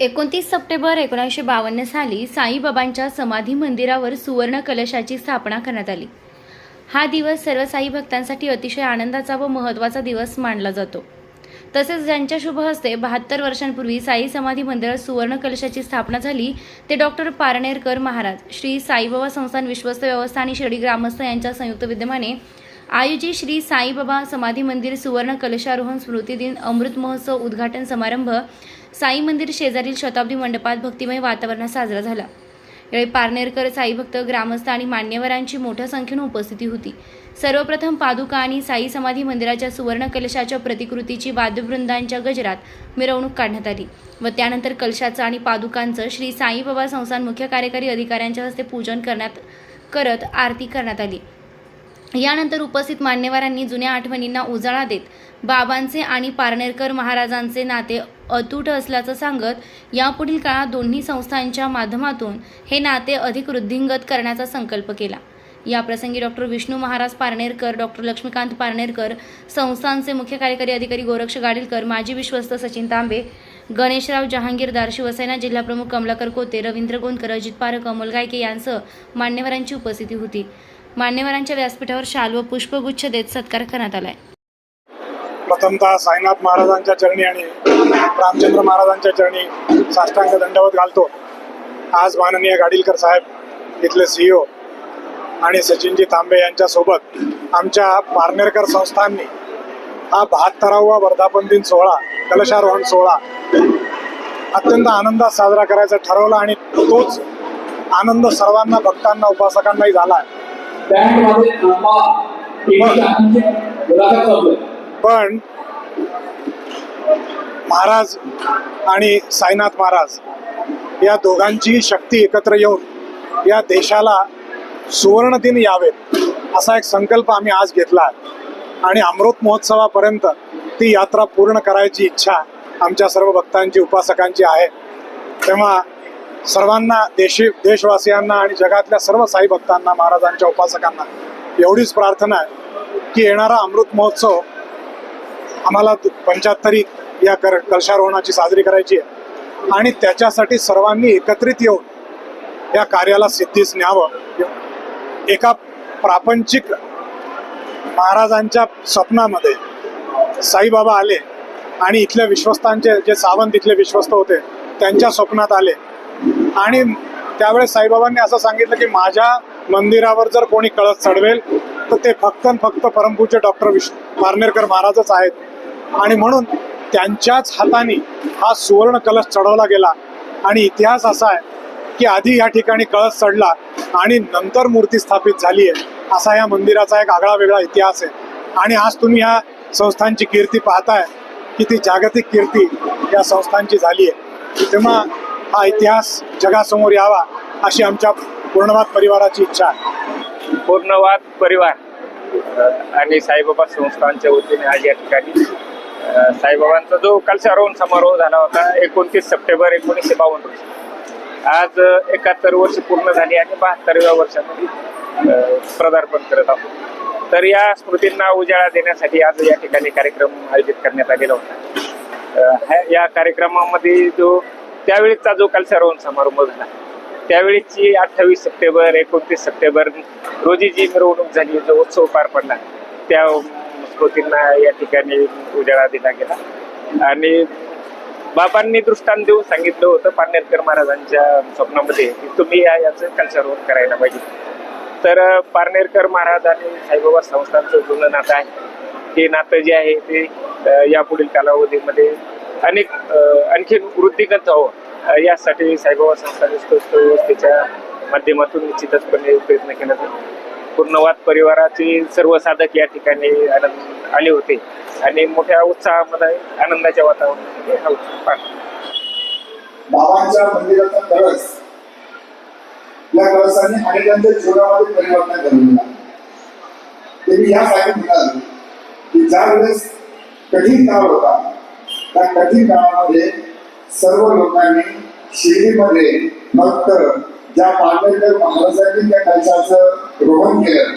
एकोणतीस सप्टेंबर एकोणीसशे बावन्न साली साईबाबांच्या समाधी मंदिरावर सुवर्ण कलशाची स्थापना करण्यात आली. हा दिवस सर्व साई भक्तांसाठी अतिशय आनंदाचा व महत्त्वाचा दिवस मानला जातो. तसेच ज्यांच्या शुभ हस्ते बहात्तर वर्षांपूर्वी साई समाधी मंदिरात सुवर्ण कलशाची स्थापना झाली ते डॉक्टर पारनेरकर महाराज श्री साईबाबा संस्थान विश्वस्त व्यवस्था आणि शिर्डी ग्रामस्थ यांच्या संयुक्त विद्यमाने आयोजित श्री साईबाबा समाधी मंदिर सुवर्ण कलशारोहण स्मृतिदिन अमृत महोत्सव उद्घाटन समारंभ साई मंदिर शेजारील शताब्दी मंडपात भक्तिमय वातावरणात साजरा झाला. यावेळी पारनेरकर साईभक्त ग्रामस्थ आणि मान्यवरांची मोठ्या संख्येनं उपस्थिती होती. सर्वप्रथम पादुका आणि साई समाधी मंदिराच्या सुवर्ण कलशाच्या प्रतिकृतीची वाद्यवृंदांच्या गजरात मिरवणूक काढण्यात आली व त्यानंतर कलशाचं आणि पादुकांचं श्री साईबाबा संस्थान मुख्य कार्यकारी अधिकाऱ्यांच्या हस्ते पूजन करण्यात करत आरती करण्यात आली. यानंतर उपस्थित मान्यवरांनी जुन्या आठवणींना उजाळा देत बाबांचे आणि पारनेरकर महाराजांचे नाते अतूट असल्याचं सांगत यापुढील काळात दोन्ही संस्थांच्या माध्यमातून हे नाते अधिक वृद्धिंगत करण्याचा संकल्प केला. याप्रसंगी डॉक्टर विष्णू महाराज पारनेरकर डॉक्टर लक्ष्मीकांत पारनेरकर संस्थांचे मुख्य कार्यकारी अधिकारी गोरक्ष गाडीलकर माजी विश्वस्त सचिन तांबे गणेशराव जहांगीरदार शिवसेना जिल्हाप्रमुख कमलाकर कोते रवींद्र गोंदकर अजित पारक अमोल गायके यांसह मान्यवरांची उपस्थिती होती. मान्यवरांच्या व्यासपीठावर शाल व पुष्पगुच्छ देत सत्कार करण्यात आलाय. प्रथमतः साईनाथ महाराजांच्या चरणी आणि रामचंद्र महाराजांच्या चरणी साष्टांग दंडवत घालतो. आज माननीय गाडीलकर साहेब इथले सीईओ आणि सचिनजी तांबे यांच्यासोबत आमच्या पारनेरकर संस्थांनी हा बहात्तरावा वर्धापन दिन सोहळा कलशारोहण सोहळा अत्यंत आनंदात साजरा करायचा ठरवला आणि तोच आनंद सर्वांना भक्तांना उपासकांनाही झाला आहे. पण महाराज आणि साईनाथ महाराज या दोघांची शक्ती एकत्र येऊन या देशाला सुवर्ण दिन यावेत असा एक संकल्प आम्ही आज घेतला आहे. आणि अमृत महोत्सवापर्यंत ती यात्रा पूर्ण करायची इच्छा आमच्या सर्व भक्तांची उपासकांची आहे. तेव्हा सर्वांना देशी देशवासियांना आणि जगातल्या सर्व साई भक्तांना महाराजांच्या उपासकांना एवढीच प्रार्थना आहे की येणारा अमृत महोत्सव आम्हाला पंच्याहत्तरी या कर कलशारोहणाची साजरी करायची आहे. आणि त्याच्यासाठी सर्वांनी एकत्रित येऊन या कार्याला सिद्धीस न्यावं. एका प्रापंचिक महाराजांच्या स्वप्नामध्ये साईबाबा आले आणि इथल्या विश्वस्तांचे जे सावंत इथले विश्वस्त होते त्यांच्या स्वप्नात आले. आणि त्यावेळेस साईबाबांनी असं सांगितलं की माझ्या मंदिरावर जर कोणी कळस चढवेल तर ते फक्त आणि फक्त परमपूज्य डॉक्टर विश पारनेरकर महाराजच आहेत. आणि म्हणून त्यांच्याच हाताने हा सुवर्ण कलश चढवला गेला. आणि इतिहास असा आहे की आधी या ठिकाणी कळस चढला आणि नंतर मूर्ती स्थापित झाली आहे. असा या मंदिराचा एक आगळा वेगळा इतिहास आहे. आणि आज तुम्ही ह्या संस्थांची कीर्ती पाहताय की ती जागतिक कीर्ती या संस्थांची झाली आहे. तेव्हा हा इतिहास जगासमोर यावा अशी आमच्या पूर्णवाद परिवाराची इच्छा आहे. पूर्णवाद परिवार. आणि साईबाबा संस्थांच्या वतीने आज या ठिकाणी साईबाबांचा जो कलशारोहण समारोह झाला होता एकोणतीस सप्टेंबर एकोणीसशे बावन्न रोजी. आज एकाहत्तर वर्ष पूर्ण झाली आणि बहात्तरव्या वर्षामध्ये पदार्पण करत आहोत. तर या स्मृतींना उजाळा देण्यासाठी आज या ठिकाणी कार्यक्रम आयोजित करण्यात आलेला होता. ह्या- या कार्यक्रमामध्ये जो त्यावेळेचा जो कलशारोहण समारंभ झाला त्यावेळेची अठ्ठावीस सप्टेंबर एकोणतीस सप्टेंबर रोजी जी मिरवणूक झाली जो उत्सव पार पडला त्या स्मृतींना या ठिकाणी उजाळा दिला गेला. आणि बाबांनी दृष्टांत देऊन सांगितलं होतं पारनेरकर महाराजांच्या स्वप्नामध्ये की तुम्ही या याचं कल्चरवर करायला पाहिजे. तर पारनेरकर महाराज आणि साईबाबा संस्थांचं जुनं नातं आहे. हे नातं जे आहे ते या यापुढील कालावधीमध्ये अनेक आणखी आणखीन वृद्धिगत व्हावं. यासाठी साईबाबा संस्था व्यवस्थेच्या माध्यमातून निश्चितचपणे प्रयत्न केला जातो पूर्णवाद परिवाराचे सर्व साधक या ठिकाणी आनंद आले होते. आणि मोठ्या उत्साहामध्ये आनंदाच्या वातावरणामध्ये हा उत्सव बाबांच्या मंदिराचा कळस या कळसाने अनेकांच्या जीवनामध्ये परिवर्तन ते मी यासाठी की ज्या वेळेस कठीण काळ होता त्या कठीण काळामध्ये सर्व लोकांनी शिर्डीमध्ये भक्त ज्या पांढरकर महाराजांनी त्या कलशाचं रोहन केलं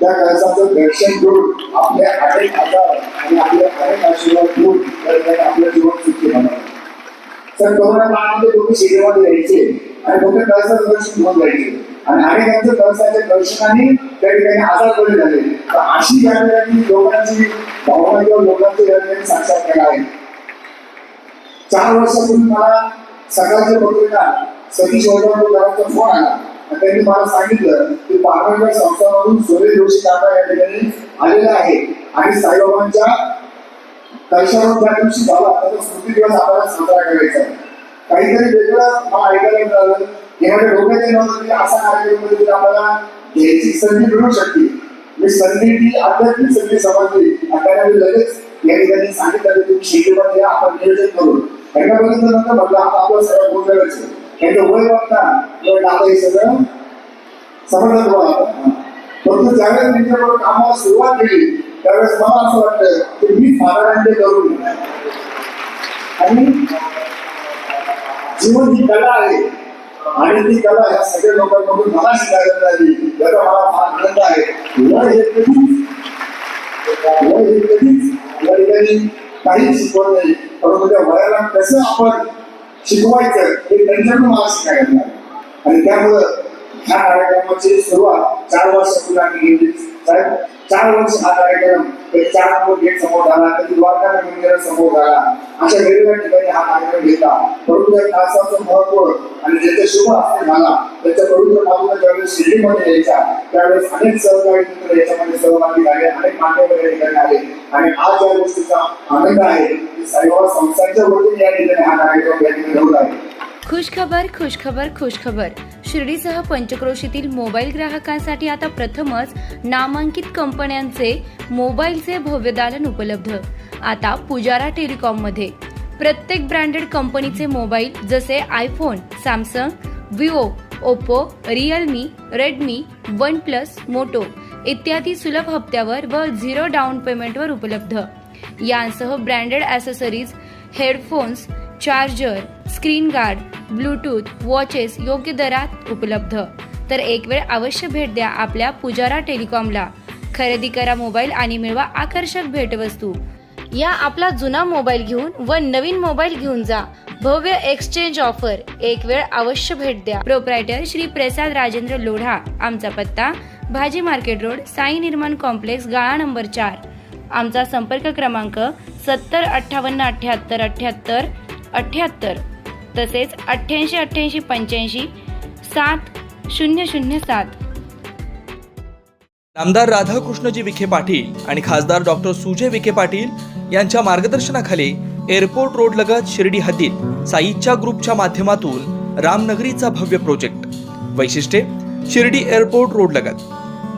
त्या कलशाचं दर्शन घेऊन आपले अनेक आजार आणि आपले अनेक आशीर्वाद घेऊन त्या आपलं जीवन सुखी बनवलं. तर कोरोना काळामध्ये लोक शिर्डीमध्ये यायचे आणि लोक कळसाचं दर्शन घेऊन जायचे. आणि अनेकांच्या कळसाच्या दर्शनाने त्या ठिकाणी आजार बरे झाले तर अशी या ठिकाणी लोकांची भावना किंवा लोकांची या ठिकाणी साक्षात केला आहे. चार वर्षापूर्वी मला सकाळच्या पत्रिका सतीश वैभवकरांचा फोन आला. त्यांनी मला सांगितलं की पारंपरिक संस्थामधून सोने जोशी काका या ठिकाणी आलेला आहे आणि साईबाबांच्या कलशावर त्या दिवशी झाला त्याचा स्मृती दिवस आपल्याला साजरा करायचा आहे. काहीतरी वेगळं मला ऐकायला मिळालं. यामध्ये डोक्यात येणार नव्हतं की असा कार्यक्रममध्ये आपल्याला घ्यायची संधी मिळू शकते. मी संधी ती आध्यात्मिक संधी समजली आणि त्यांना मी लगेच या ठिकाणी सांगितलं की तुम्ही शेतीमध्ये आपण नियोजन करू. त्यांना बघितलं नंतर म्हटलं आता आपलं सगळं गोंधळच आहे. त्यांचं वय बघता तर आता हे सगळं समजलं तुम्हाला? परंतु ज्यावेळेस त्यांच्याबरोबर कामाला सुरुवात केली त्यावेळेस मला असं वाटतं की मी महाराजांचे करून आणि जीवन ही कला आहे आणि ती कला ह्या सगळ्या लोकांमधून मला शिकायला मिळाली. याचा मला फार आनंद आहे. वय हे कधीच वय हे कधीच या ठिकाणी काही शिकवत नाही. परंतु त्या वयाला कसं आपण शिकवायचं हे त्यांच्याकडून मला शिकायला मिळालं. आणि त्यामुळं ह्या कार्यक्रमाची सुरुवात चार वर्ष मुलांनी केली साहेब चार वर्ष हा कार्यक्रम कधी चार नंबर गेट समोर झाला कधी द्वारका मंदिरा समोर झाला. अशा वेगवेगळ्या ठिकाणी हा कार्यक्रम घेतला. परंतु त्या तासाचं महत्त्व आणि ज्याचा शुभ हस्ते झाला त्याच्या पवित्र बाजूला ज्यावेळेस शिर्डीमध्ये यायचा त्यावेळेस अनेक सहकारी मित्र याच्यामध्ये सहभागी झाले अनेक मान्यवर या ठिकाणी आले. आणि आज ज्या गोष्टीचा आनंद आहे साईबाबा संस्थांच्या वतीने या ठिकाणी हा कार्यक्रम या ठिकाणी होत आहे. खुशखबर खुशखबर शिर्डीसह पंचक्रोशीतील मोबाईल ग्राहकांसाठी आता प्रथमच नामांकित कंपन्यांचे मोबाईलचे भव्य दालन उपलब्ध. आता पुजारा टेलिकॉममध्ये. प्रत्येक ब्रँडेड कंपनीचे मोबाईल जसे iPhone Samsung Vivo Oppo Realme Redmi OnePlus Moto. इत्यादी सुलभ हप्त्यावर व झिरो डाऊन पेमेंटवर उपलब्ध. यांसह branded accessories headphones charger screen guard Bluetooth watches योग्य दरात उपलब्ध. तर एक वेळ अवश्य भेट द्या आपल्या पुजारा टेलिकॉमला. खरेदी करा मोबाईल आणि मिळवा आकर्षक भेटवस्तू. या आपला जुना मोबाईल घेऊन व नवीन मोबाईल घेऊन जा. भव्य एक्सचेंज ऑफर एक वेळ अवश्य भेट द्या. प्रोप्रायटर श्री प्रसाद राजेंद्र लोढा. आमचा पत्ता भाजी मार्केट रोड साई निर्माण कॉम्प्लेक्स गाळा नंबर चार. आमचा संपर्क क्रमांक सत्तर अठ्ठावन्न अठ्ठ्याहत्तर अठ्ठ्याहत्तर अठ्ठ्याहत्तर तसेच अठ्ठ्याऐंशी अठ्ठ्याऐंशी पंच्याऐंशी सात शून्य शून्य सात. आमदार राधाकृष्णजी विखे पाटील आणि खासदार डॉक्टर सुजय विखे पाटील यांच्या मार्गदर्शनाखाली एअरपोर्ट रोड लगत शिर्डी हद्दीत साईच्या ग्रुपच्या माध्यमातून रामनगरीचा भव्य प्रोजेक्ट. वैशिष्ट्ये शिर्डी एअरपोर्ट रोड लगत.